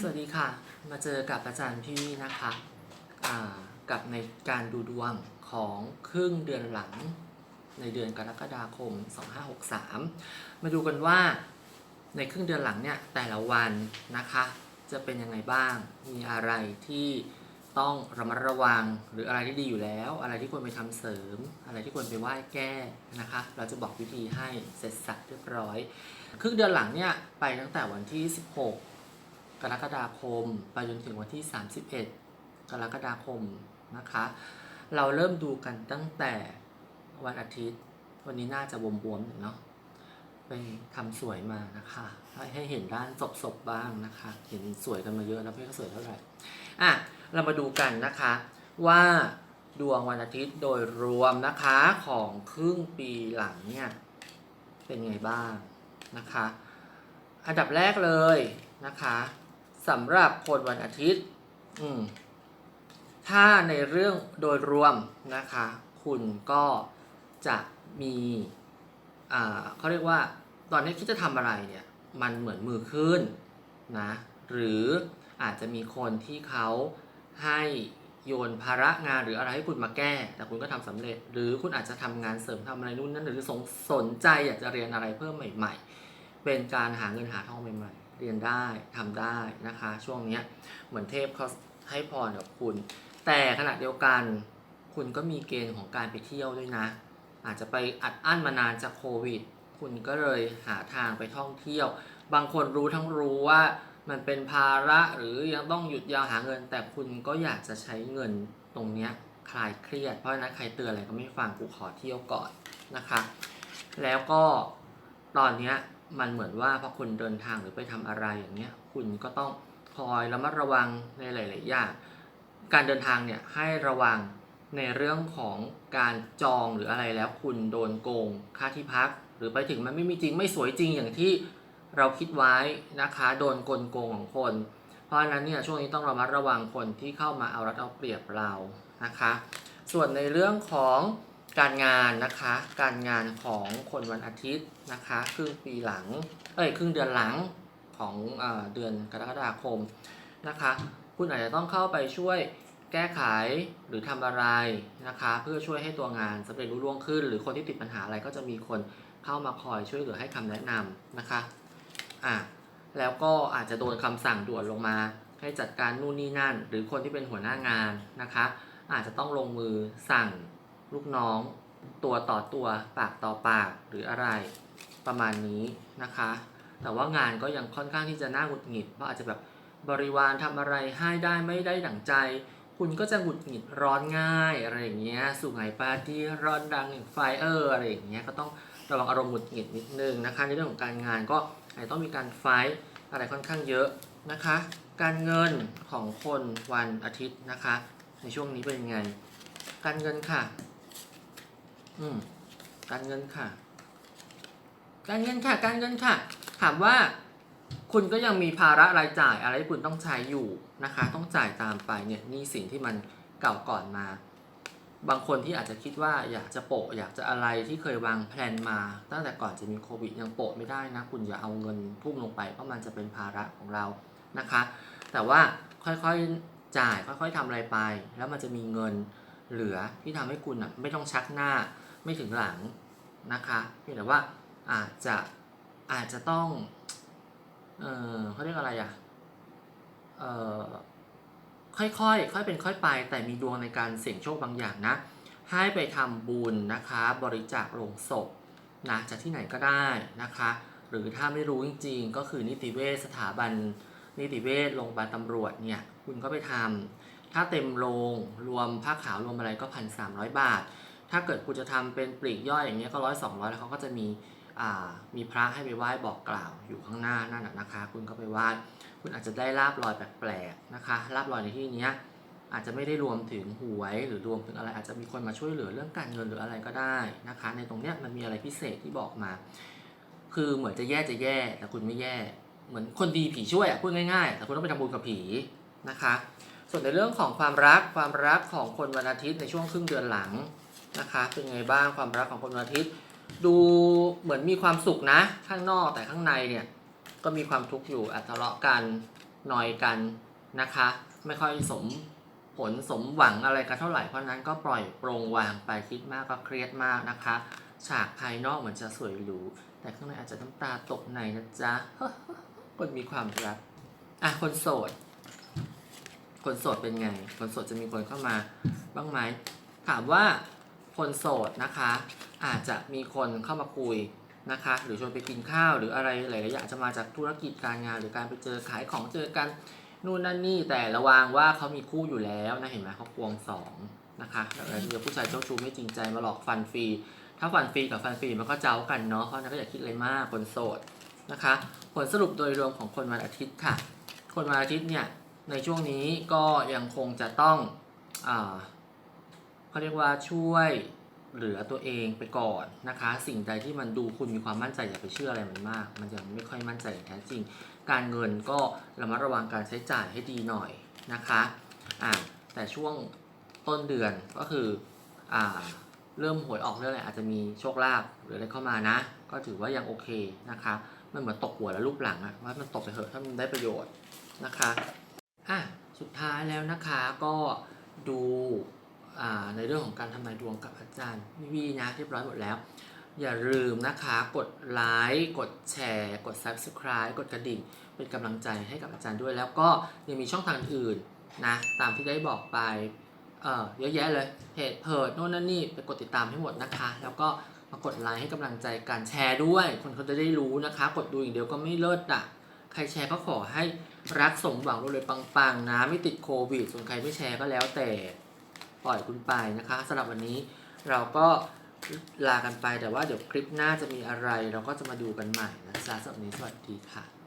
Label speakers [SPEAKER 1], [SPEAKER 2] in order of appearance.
[SPEAKER 1] สวัสดีค่ะ มาเจอกับอาจารย์พี่นะคะกับในการดูดวงของครึ่งเดือนหลังในเดือนกรกฎาคม 2563 มาดูกันว่าในครึ่งเดือนหลังเนี่ยแต่ละวันนะคะ จะเป็นยังไงบ้าง มีอะไรที่ต้องระมัดระวังหรืออะไรที่ดีอยู่แล้ว อะไรที่ควรไปทำเสริม อะไรที่ควรไปไหว้แก้นะคะ เราจะบอกวิธีให้เสร็จสับเรียบร้อย ครึ่งเดือนหลังเนี่ยไปตั้งแต่วันที่ 16 กรกฎาคม ไปจนถึงวันที่ 31 กรกฎาคมนะคะ เราเริ่มดูกันตั้งแต่วันอาทิตย์ วันนี้น่าจะบวมๆหน่อยเนาะไปทำสวยมานะคะ ให้เห็นด้านศพๆบ้างนะคะ เห็นสวยกันมาเยอะแล้วไม่ก็สวยเท่าไหร่อะเรามาดูกันนะคะว่าดวงวันอาทิตย์โดยรวมนะคะของครึ่งปีหลังเนี่ยเป็นไงบ้างนะคะ อันดับแรกเลยนะคะ สำหรับคนวันอาทิตย์ อืม ถ้าในเรื่องโดยรวมนะคะ คุณก็จะมี อ่าเขาเรียกว่า ตอนนี้คิดจะทำอะไรเนี่ย มันเหมือนมือขึ้นนะ หรืออาจจะมีคนที่เขาให้โยนภาระงานหรืออะไรให้คุณมาแก้ แต่คุณก็ทำสำเร็จ หรือคุณอาจจะทำงานเสริมทำอะไรนู่นนั่นหรือสงสนใจอยากจะเรียนอะไรเพิ่มใหม่ ๆ เป็นการหาเงินหาทองใหม่ ๆ เรียนได้ทำได้นะคะ ช่วงเนี้ยเหมือนเทพเขาให้พรกับคุณ แต่ขณะเดียวกันคุณก็มีเกณฑ์ของการไปเที่ยวด้วยนะ อาจจะไปอัดอั้นมานานจากโควิด คุณก็เลยหาทางไปท่องเที่ยว บางคนรู้ทั้งรู้ว่ามันเป็นภาระหรือยังต้องหยุดยาวหาเงิน แต่คุณก็อยากจะใช้เงินตรงเนี้ยคลายเครียด เพราะฉะนั้นใครเตือนอะไรก็ไม่ฟังกูขอเที่ยวก่อนนะคะ แล้วก็ตอนเนี้ย มันเหมือนว่าพอคุณเดินทางหรือไปทำอะไรอย่างเงี้ยคุณก็ต้องคอยระมัดระวังในหลาย ๆ อย่าง การเดินทางเนี่ยให้ระวังในเรื่องของการจองหรืออะไรแล้วคุณโดนโกงค่าที่พัก หรือไปถึงมันไม่มีจริงไม่สวยจริงอย่างที่เราคิดไว้นะคะโดนกลโกงของคน เพราะฉะนั้นเนี่ยช่วงนี้ต้องระมัดระวังคนที่เข้ามาเอารัดเอาเปรียบเรานะคะ ส่วนในเรื่องของ การงานนะคะ การงานของคนวันอาทิตย์นะคะ ครึ่งปีหลัง เอ้ยครึ่งเดือนหลังของเอเดือนกรกฎาคมนะคะ คุณอาจจะต้องเข้าไปช่วยแก้ไขหรือทำอะไรนะคะ เพื่อช่วยให้ตัวงานสำเร็จรุ่ร่วงขึ้น หรือคนที่ติดปัญหาอะไรก็จะมีคนเข้ามาคอยช่วยเหลือให้คำแนะนำนะคะอะแล้วก็อาจจะโดนคำสั่งด่วนลงมา ให้จัดการนู่นนี่นั่น หรือคนที่เป็นหัวหน้างานนะคะ อาจจะต้องลงมือสั่ง ลูกน้อง ตัวต่อตัวปากต่อปากหรืออะไรประมาณนี้นะคะ แต่ว่างานก็ยังค่อนข้างที่จะน่าหงุดหงิดเพราะอาจจะแบบบริวารทำอะไรให้ได้ไม่ได้ดั่งใจ คุณก็จะหงุดหงิดร้อนง่ายอะไรอย่างเงี้ยสุไหปาร์ตี้ร้อนดังอย่างไฟเออร์อะไรอย่างเงี้ยก็ต้องระวังอารมณ์หงุดหงิดนิดนึงนะคะในเรื่องของการงานก็อาจจะต้องมีการไฟอะไรค่อนข้างเยอะนะคะ การเงินของคนวันอาทิตย์นะคะ ในช่วงนี้เป็นยังไง การเงินค่ะ อืมการเงินค่ะ การเงินค่ะ การเงินค่ะ ถามว่า คุณก็ยังมีภาระรายจ่ายอะไรที่คุณต้องใช้อยู่นะคะ ต้องจ่ายตามไปเนี่ยนี่สิ่งที่มันเก่าก่อนมา บางคนที่อาจจะคิดว่าอยากจะโปะอยากจะอะไรที่เคยวางแผนมา ตั้งแต่ก่อนจะมีโควิดยังโปะไม่ได้นะ คุณอย่าเอาเงินทุ่มลงไปเพราะมันจะเป็นภาระของเรานะคะ แต่ว่าค่อยๆจ่ายค่อย ๆทำอะไรไป แล้วมันจะมีเงินเหลือที่ทำให้คุณอะไม่ต้องชักหน้า ไม่ถึงหลังนะคะเพียงแต่ว่าอาจจะอาจจะต้อง เออเขาเรียกอะไรอะ เออค่อยๆ ค่อยเป็นค่อยไป แต่มีดวงในการเสี่ยงโชคบางอย่างนะ ให้ไปทำบุญนะคะ บริจาคโลงศพนะจากที่ไหนก็ได้นะคะ หรือถ้าไม่รู้จริงๆ ก็คือนิติเวชสถาบันนิติเวชโรงพยาบาลตำรวจเนี่ย คุณก็ไปทำถ้าเต็มโรงรวมผ้าขาวรวมอะไรก็พันสามร้อยบาท ถ้าเกิดคุณจะทำเป็นปลีกย่อยอย่างเงี้ยก็ร้อยสองร้อยแล้วเขาก็จะมีอ่ามีพระให้ไปไหว้บอกกล่าวอยู่ข้างหน้านั่นนะนะคะ คุณก็ไปไหว้คุณอาจจะได้ลาบลอยแปลกๆนะคะลาบลอยในที่เนี้ยอาจจะไม่ได้รวมถึงหวยหรือรวมถึงอะไร อาจจะมีคนมาช่วยเหลือเรื่องการเงินหรืออะไรก็ได้นะคะ ในตรงเนี้ยมันมีอะไรพิเศษที่บอกมา คือเหมือนจะแย่จะแย่แต่คุณไม่แย่เหมือนคนดีผีช่วยอะพูดง่ายๆ แต่คุณต้องไปทำบุญกับผีนะคะ ส่วนในเรื่องของความรักความรักของคนวันอาทิตย์ในช่วงครึ่งเดือนหลัง นะคะ เป็นไงบ้างความรักของคนวันอาทิตย์ ดูเหมือนมีความสุขนะ ข้างนอกแต่ข้างในเนี่ยก็มีความทุกข์อยู่อาจทะเลาะกันหนอยกันนะคะ ไม่ค่อยสมผลสมหวังอะไรกันเท่าไหร่เพราะฉะนั้นก็ปล่อยโปรงวางไปคิดมากก็เครียดมากนะคะ ฉากภายนอกเหมือนจะสวยหรูแต่ข้างในอาจจะน้ำตาตกในนะจ๊ะคนมีความรักอะคนโสด คนโสดเป็นไง คนโสดจะมีคนเข้ามาบ้างไหมถามว่า คนโสดนะคะ อาจจะมีคนเข้ามาคุยนะคะ หรือชวนไปกินข้าวหรืออะไรหลายๆอย่างจะมาจากธุรกิจการงาน หรือการไปเจอขายของเจอกันนู่นนั่นนี่แต่ระวังว่าเขามีคู่อยู่แล้วนะเห็นไหมเขาควงสองนะคะแล้วเดี๋ยวผู้ชายเจ้าชู้ไม่จริงใจมาหลอกฟันฟรีถ้าฟันฟรีกับฟันฟรีมันก็เจ้ากันเนาะเพราะนั้นก็อย่าคิดอะไรมากคนโสดนะคะ ผลสรุปโดยรวมของคนวันอาทิตย์ค่ะ คนวันอาทิตย์เนี่ยในช่วงนี้ก็ยังคงจะต้องอา เขาเรียกว่าช่วยเหลือตัวเองไปก่อนนะคะ สิ่งใดที่มันดูคุณมีความมั่นใจอย่าไปเชื่ออะไรมันมาก มันยังไม่ค่อยมั่นใจแท้จริง การเงินก็ระมัดระวังการใช้จ่ายให้ดีหน่อยนะคะอ่าแต่ช่วงต้นเดือนก็คืออ่าเริ่มหวยออกเรื่องอะไรอาจจะมีโชคลาภหรืออะไรเข้ามานะ ก็ถือว่ายังโอเคนะคะ มันเหมือนตกหัวแล้วรูปหลังอะว่ามันตกไปเถอะถ้ามันได้ประโยชน์นะคะอะสุดท้ายแล้วนะคะก็ดู ในเรื่องของการทำนายดวงกับอาจารย์วิวีนะเรียบร้อยหมดแล้ว อย่าลืมนะคะ กดไลค์กดแชร์ กด subscribe กดกระดิ่ง เป็นกำลังใจให้กับอาจารย์ด้วย แล้วก็ยังมีช่องทางอื่นนะตามที่ได้บอกไปเอ่อเยอะแยะเลยเพจเพิดโน่นนั่นนี่ไปกดติดตามให้หมดนะคะ แล้วก็มากดไลค์ให้กำลังใจการแชร์ด้วย คนเขาจะได้รู้นะคะ กดดูอย่างเดียวก็ไม่เลิศอะใครแชร์ก็ขอให้รักสมหวังรวยๆปังๆนะไม่ติดโควิดส่วนใครไม่แชร์ก็แล้วแต่ ปล่อยคุณไปนะคะสำหรับวันนี้เราก็ลากันไปแต่ว่าเดี๋ยวคลิปหน้าจะมีอะไร เราก็จะมาดูกันใหม่นะจ๊ะสำหรับนี้สวัสดีค่ะ